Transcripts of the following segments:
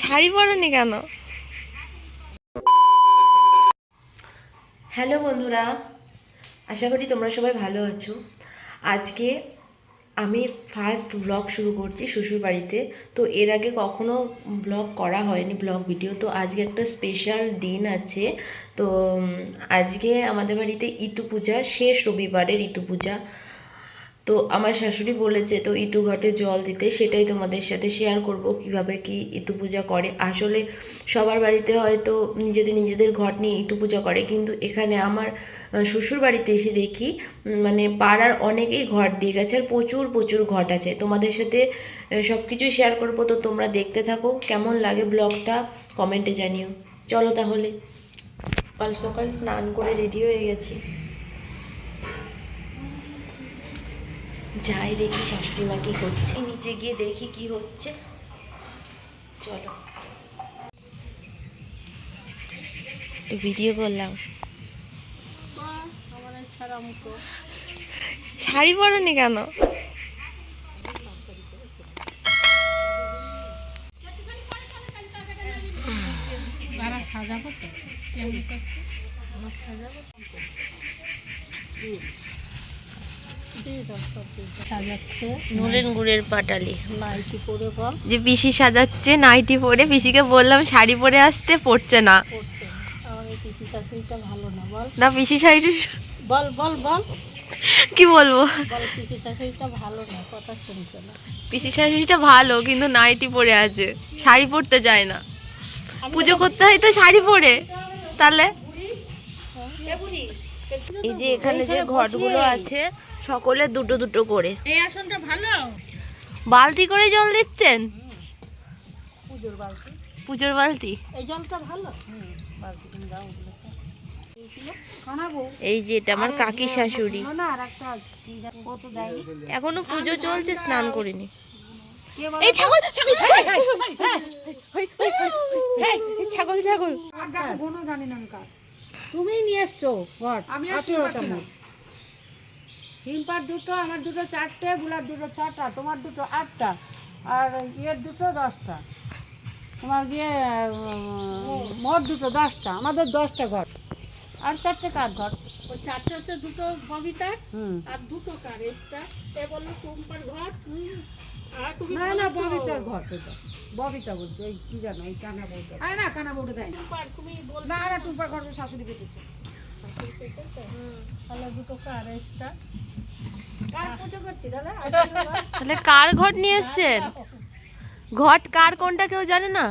শাড়ি পরনি কেন? হ্যালো বন্ধুরা, আশা করি তোমরা সবাই ভালো আছো। আজকে আমি ফার্স্ট ব্লগ শুরু করছি শ্বশুর বাড়িতে। তো এর আগে কখনো ব্লগ করা হয়নি ব্লগ ভিডিও তো আজকে একটা স্পেশাল দিন আছে। তো আজকে আমাদের বাড়িতে ইতু পূজা, শেষ রবিবারের ইতু পূজা। তো আমার শাশুড়ি বলেছে, তো ইতু ঘটে জল দিতে, সেটাই তোমাদের সাথে শেয়ার করব কীভাবে কি ইতু পূজা করে। আসলে সবার বাড়িতে হয়তো নিজেদের নিজেদের ঘট নিয়ে ইতু পূজা করে, কিন্তু এখানে আমার শ্বশুর বাড়িতে এসে দেখি মানে পাড়ার অনেকেই ঘট দিয়ে গেছে আর প্রচুর প্রচুর ঘট আছে। তোমাদের সাথে সব কিছু শেয়ার করব, তো তোমরা দেখতে থাকো। কেমন লাগে ব্লগটা কমেন্টে জানিও। চলো তাহলে। সকাল সকাল স্নান করে রেডি হয়ে গেছি। যাই দেখি শাশুড়ি মা কি করছে। নিচে গিয়ে দেখি কি হচ্ছে। চলো। ভিডিও করলাম। শাড়ি পরনি কেন? সাজাবো তো? কেমন করছে? আমার সাজাবো। নলেন গুড়ের পাটালি। নাইটি পরে বল। যে পিসি সাজাচ্ছে নাইটি পরে। পিসিকে বললাম শাড়ি পরে আসতে পড়ছে না। পড়ছে আমার এই পিসি শাশুড়িটা ভালো না বল। না পিসি শাড়ি বল বল বল। কি বলব? পিসি শাশুড়িটা ভালো না কথা শুনছে না। পিসি শাশুড়িটা ভালো কিন্তু নাইটি পরে আছে। শাড়ি পরতে যায় না। পুজো করতে হয় তো শাড়ি পরে। তাহলে? এই যে এখানে যে ঘটগুলো আছে সকলে দুটো দুটো করে এই আসনটা ভালো বালতি করে জল দিচ্ছেন পুজোর বালতি পুজোর বালতি এই জলটা ভালো বালতি দাও এই যে এটা আমার কাকি শাশুড়ি না জানি এখনও পুজো চলছে স্নান করিনি এই ছাগল ছাগল ছাগল ছাগল তুমি নিয়ে এসছো আমি সিম্পার দুটো আমার দুটো চারটে বুলার দুটো ছটা তোমার দুটো আটটা আর ইয়ের দুটো দশটা। তোমার গিয়ে মোট দুটো দশটা আমাদের দশটা ঘর। আর চারটে কার ঘর? ওই চারটে হচ্ছে দুটো ববিতার আর দুটো কার এসটা। এ বলল টুম্পার ঘর আর না না ববিতার ঘর ববিতা বলছে ওই কি জানো ওই কানা বউটা। না কানা বউটা দেয় না। না টুম্পার ঘর শাশুড়ি পেতেছে তাহলে কার এসটা কার পুজো করছি দাদা তাহলে কার ঘট নিয়ে এসছেন ঘট কার কোনটা কেউ জানে না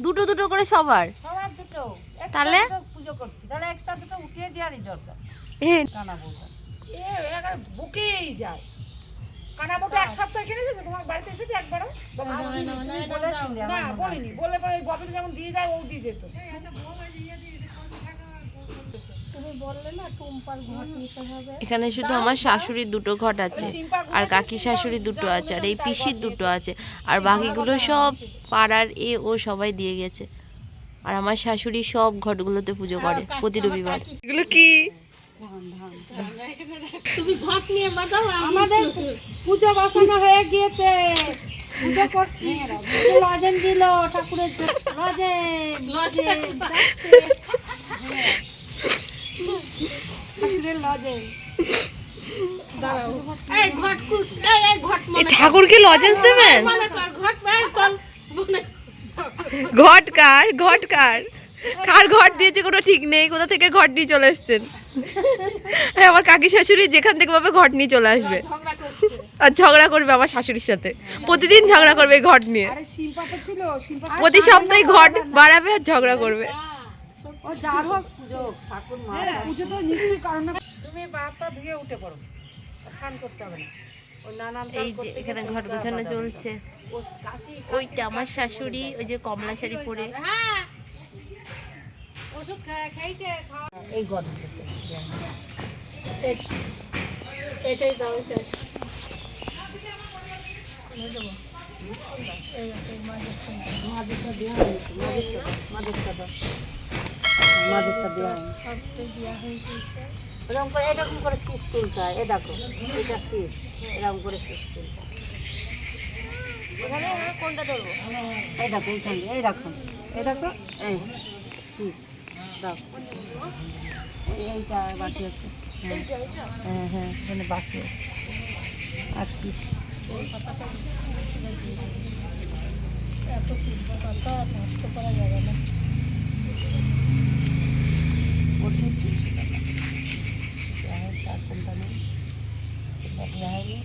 দুটো দুটো করে সবার সবার দুটো একটা তাহলে? পুজো করছি তাহলে একটা দুটো উঠিয়ে দেওয়ারই দরকার এ, কানা বউটা এ একবার বুকেই যায় কানা এক সপ্তাহ কিনে এসেছে তোমার বাড়িতে এসেছে একবারও না মনে হয়। বলিনি বললে পরে ওই ববিতে যেমন দিয়ে যায় ও দিয়ে যেত এখানে শুধু আমার শাশুড়ির দুটো ঘট আছে আর কাকি শাশুড়ি দুটো আছে আর এই পিসির দুটো আছে আর বাকিগুলো সব পাড়ার এ ও সবাই দিয়ে গেছে। আর আমার শাশুড়ি সব ঘটগুলোতে পুজো করে প্রতি রবিবার। এগুলো কি? তুমি ঘট নিয়ে বাঁধাও আমাদের পুজো বসানো হয়ে গিয়েছে। পুজো করছি। লজেন দিল ঠাকুরের লজেন লজেন ঠাকুরকে লজেন্স দেবেন? ঘট কর। ঘট কার? কার ঘট দিয়েছে কোনো ঠিক নেই? কোথা থেকে ঘট নিয়ে চলে এসছেন? হ্যাঁ আমার কাকি শাশুড়ি যেখান থেকে পাবে ঘট নিয়ে চলে আসবে। আর ঝগড়া করবে আমার শাশুড়ির সাথে। প্রতিদিন ঝগড়া করবে এই ঘট নিয়ে। প্রতি সপ্তাহে ঘট বাড়াবে আর ঝগড়া করবে। পুজো ঠাকুর মা হ্যাঁ, পুজো তো নিশ্চয়ই কারণ তুমি বাপটা ধুয়ে উঠে পড়ো। স্নান করতে হবে না। এই যে এখানে ঘট গোছানো চলছে। ওইটা আমার শাশুড়ি ওই যে কমলা শাড়ি পরে। এই ঘর এটাই দাও মাদেরটা দেওয়া মাদেরটা মাদেরটা দাও মাদেরটা দেওয়া হয়ে। এরকম করে এরকম করে শীষ তুলতে হয়। এ দেখো এটা শীষ এরকম করে শীষ তুলতে হয়। এখানে কোনটা ধরবো? এই দেখো এইখান এই দেখো। এই দেখো। এই শীষ দেখো এই- এইটা বাকি আছে। হ্যাঁ। হ্যাঁ হ্যাঁ এখানে বাকি আছে। আর শীষ ওঠে তিনশো টাকা দেওয়া হয়েছে আর কোনটা নেই এটা দেওয়া হয়নি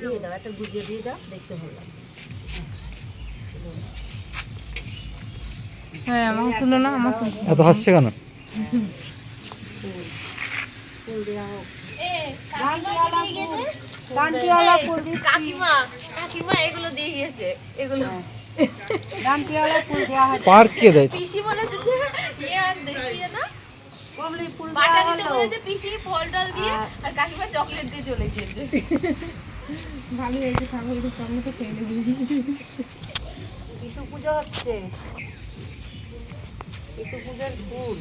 দিয়ে দাও একটা গুজিয়ে দিয়ে দাও দেখতে ভালো লাগবে হ্যাঁ আমার তুলো না আমার তুলো। এত হাসছে কেন? কাকিমা কাকিমা এগুলো দিয়ে গিয়েছে এগুলো। পার্ক কে দেয়। পিসি বলেছে যে ইয়ে আর দেখবি না। পাটা দিতে বলেছে পিসি ফল টল দিয়ে আর- আর কাকিমা চকলেট দিয়ে চলে গিয়েছে। ভালো হয়েছে খাব চকলেট খেয়ে নেব। ইতু পুজো হচ্ছে ইতু পুজোর ফুল।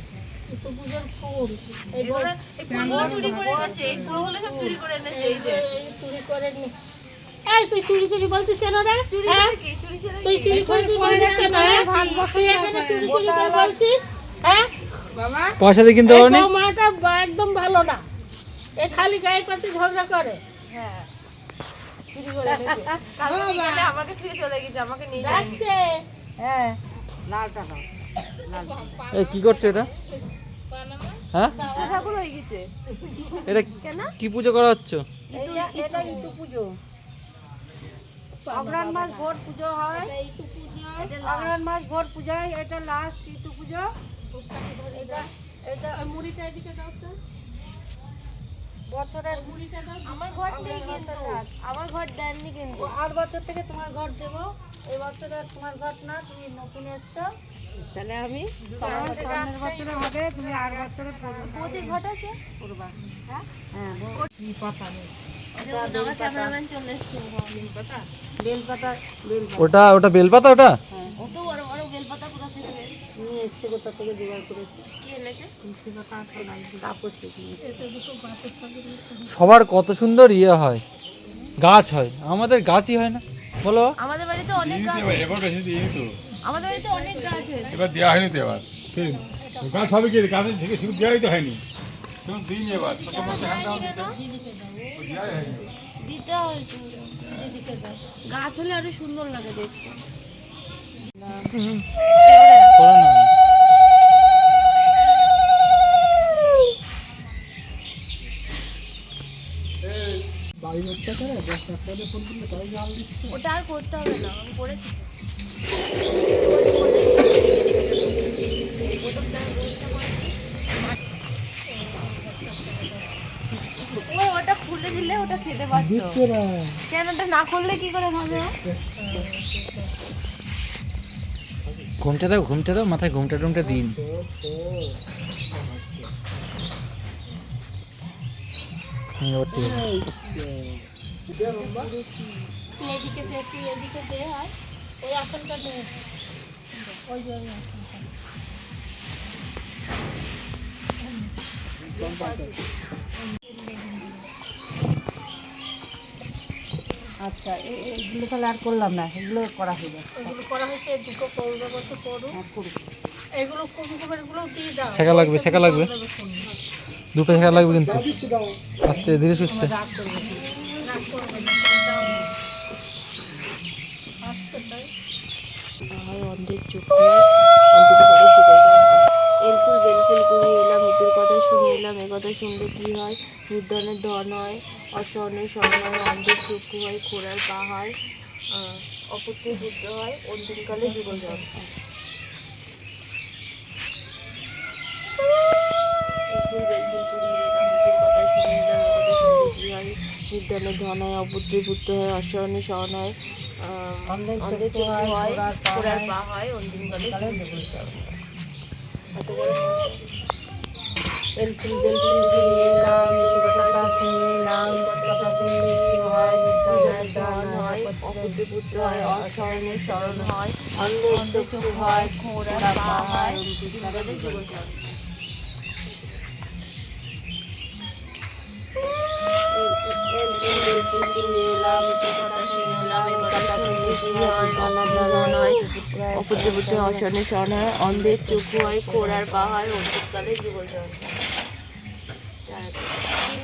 তো পুজোর ফুল এই ফুলগুলো চুরি করে এনেছে এই ফুলগুলো সব চুরি করে এনেছে এই যে। চুরি করে নি এই তুই চুরি চুরি বলছিস কেন রে? চুরি? কি? চুরি চুরি বলছিস কেন? তুই এখানে চুরি চুরি করে বলছিস? হ্যাঁ? পয়সা দিয়ে কিনতে পারো বৌমাটা একদম ভালো না। এ খালি গায়ে পাতি ঝগড়া করে। হ্যাঁ। চুরি করে আমাকে ছুঁয়ে চলে গেছে আমাকে নিয়ে যাচ্ছে। হ্যাঁ। লালটা এই কি করছ এটা? হ্যাঁ? ঠাকুর হয়ে গেছে। এটা কি পুজো করা হচ্ছে? এটা ইতু পুজো। অগ্রহণ মাস ভোট পুজো হয়। অগ্রহণ মাস ভোট পূজা হয় এটা লাস্ট ইতু পুজো। এটা এটা মুড়িটা এদিকে দাও তো। বছরের আমার ঘর নেই কিন্তু। আমার ঘর দেননি কিন্তু। আর বছর থেকে তোমার ঘর দেবো। এই বছরে আর তোমার ঘর না তুমি নতুন এসছো। তাহলে আমি সামনের সামনের বছরে হবে তুমি আর বছরে প্রতি ঘট আছে? পড়বা হ্যাঁ আমার ক্যামেরাম্যান চলে এসছে। বেলপাতা বেলপাতা ওটা ওটা বেলপাতা ওটা? এসছে। সবার কত সুন্দর ইয়ে হয়। গাছ হয়। আমাদের গাছই হয় না। বলো। আমাদের বাড়িতে অনেক গাছ এবার বেশি দিইনি তো। আমাদের বাড়িতে অনেক গাছ হয়েছে। এবার দেওয়া হয়নি তো এবার। গাছ হবে কি গাছ থেকে শুরু দেওয়াই তো হয়নি। এবার ডাউন দিতে। হয়তো গাছ হলে আরও সুন্দর লাগে দেখতে। ওটা আর করতে হবে না আমি করেছি দিলে ওটা খেতে পারতো। কেন ওটা না করলে কি করে খাবে ও? ঘুমটা দাও ঘুমটা দাও মাথায় ঘুমটা টুমটা দিন। ওই আসনটা দে ওই যে ওই আসনটা আচ্ছা এগুলো তাহলে আর করলাম না এগুলো করা হয়ে যাবে এগুলো করা হয়েছে দুটো করবে বলছে করু হ্যাঁ করুক এগুলো কোন করে দিয়ে দাও। শেখা লাগবে শেখা লাগবে? দুটো শেখা লাগবে কিন্তু। আস্তে ধীরে সুস্থে। হয় অন্ধের চোখে অন্ধের ঘরে যুগল এলফুল বেলফুল ঘুরে এলাম এদের কথা শুনে এলাম এ কথা শুনলে কি হয়? নির্ধনের ধন হয় অসহনের স্বর্ণ হয় অন্ধের চক্ষু হয় খোড়ার পা হয় আহ, পুত্র হয় অন্তিমকালে হয়। নির্ধনের ধন হয় অপুত্রের পুত্র হয় অসহনের স্বর্ণ হয় অন্ধের চক্ষু হয়, খোড়ার পা হয়, অন্তিমকালে যুগল শুনলে কি হয় অপুত্র পুত্র হয় স্মরণ হয় অন্ধের চক্ষু হয় খোড়ার হয় হয় অন্ধের হয় কোরার পা হয় অন্তিকালে যুগল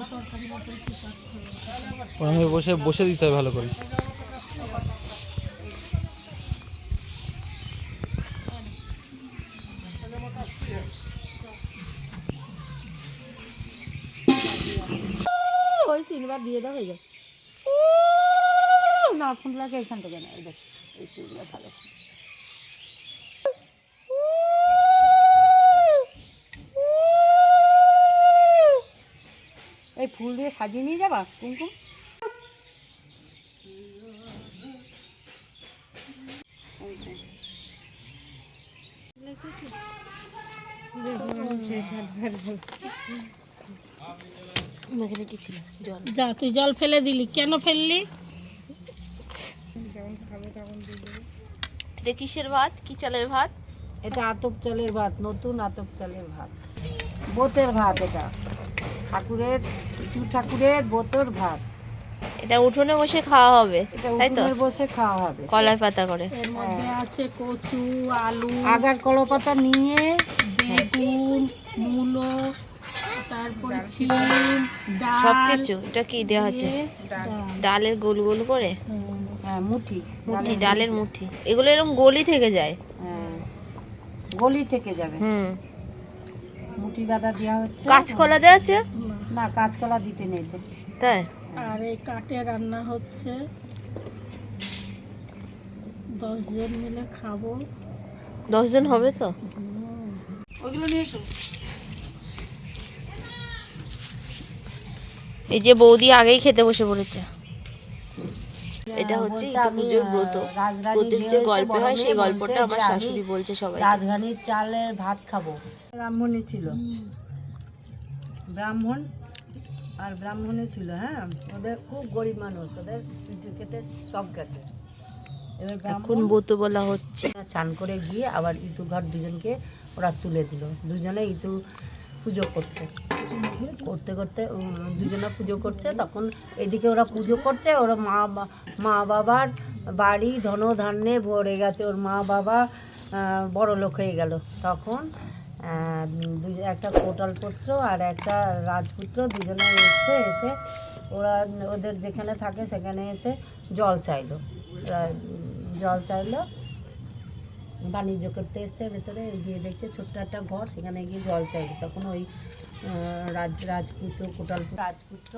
হবে। ওখানে বসে বসে দিতে হয় ভালো করে ওই তিনবার দিয়ে দাও, হয়ে যাবে না ফোন লাগে এখান থেকে না, এই দেখ, এই ভালো এই ফুল দিয়ে সাজিয়ে নিয়ে যাবা কুমকুম? এখানে কি ছিল? জল। যা তুই জল ফেলে দিলি। কেন ফেললি? এটা কিসের ভাত? কি চালের ভাত? এটা আতপ চালের ভাত নতুন আতপ চালের ভাত। বোতের ভাত এটা। ঠাকুরের দু ঠাকুরের বোতর ভাত। এটা উঠোনে বসে খাওয়া হবে এটা তাই তো? বসে খাওয়া হবে। কলার পাতা করে। এর মধ্যে আছে কচু আলু আগার কলপাতা নিয়ে বেগুন মূলো তারপরে ছিম সব ডাল কিছু এটা কি দেওয়া আছে? ডালের গোল গোল করে? হ্যাঁ মুঠি। মুঠি ডালের মুঠি। এগুলো এরকম গলি থেকে যায়। হ্যাঁ। গলি থেকে যাবে। হুম। মুঠি বাঁধা দেওয়া হচ্ছে। কাঁচকলা দেওয়া আছে? না কাঁচকলা দিতে নেই তো। তাই? আর এই কাঠে রান্না হচ্ছে। দশ জন মিলে খাব। দশজন হবে তো? ওইগুলো নিয়ে এসো। এই যে বৌদি আগেই খেতে বসে পড়েছে। এটা হচ্ছে পুজোর ব্রত। ব্রতের যে গল্প হয় সেই গল্পটা আমার শাশুড়ি বলছে সবাই রাজধানীর চালের ভাত খাব। ব্রাহ্মণই ছিল। ব্রাহ্মণ আর ব্রাহ্মণই ছিল হ্যাঁ? ওদের খুব গরিব মানুষ ওদের কিছু খেতে সব গেছে। এবার এখন ব্রত বলা হচ্ছে। চান করে গিয়ে আবার ইতু ঘর দুজনকে ওরা তুলে দিল। দুজনে ইতু পুজো করছে। করতে করতে দুজনে পুজো করছে, তখন এদিকে ওরা পুজো করছে, ওরা মা মা বাবার বাড়ি ধন ধান্যে ভরে গেছে, ওর মা বাবা বড় লোক হয়ে গেল। তখন একটা কোটাল পুত্র আর একটা রাজপুত্র দুজনে এসে এসে ওরা ওদের যেখানে থাকে সেখানে এসে জল চাইলো। জল চাইলো বাণিজ্য করতে এসছে, ভেতরে গিয়ে দেখছে ছোট্ট একটা ঘর, সেখানে গিয়ে জল চাইবে। তখন ওই রাজ, রাজপুত্র কোটাল রাজপুত্র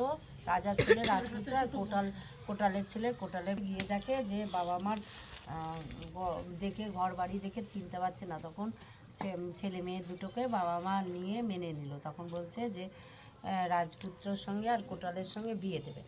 রাজার ছেলে, রাজপুত্র আর কোটাল, কোটালের ছেলে, কোটালে গিয়ে দেখে যে বাবা মার দেখে ঘর বাড়ি দেখে চিনতে পারছে না। তখন ছেলে মেয়ে দুটোকে বাবা মা নিয়ে মেনে নিল। তখন বলছে যে রাজপুত্রর সঙ্গে আর কোটালের সঙ্গে বিয়ে দেবে।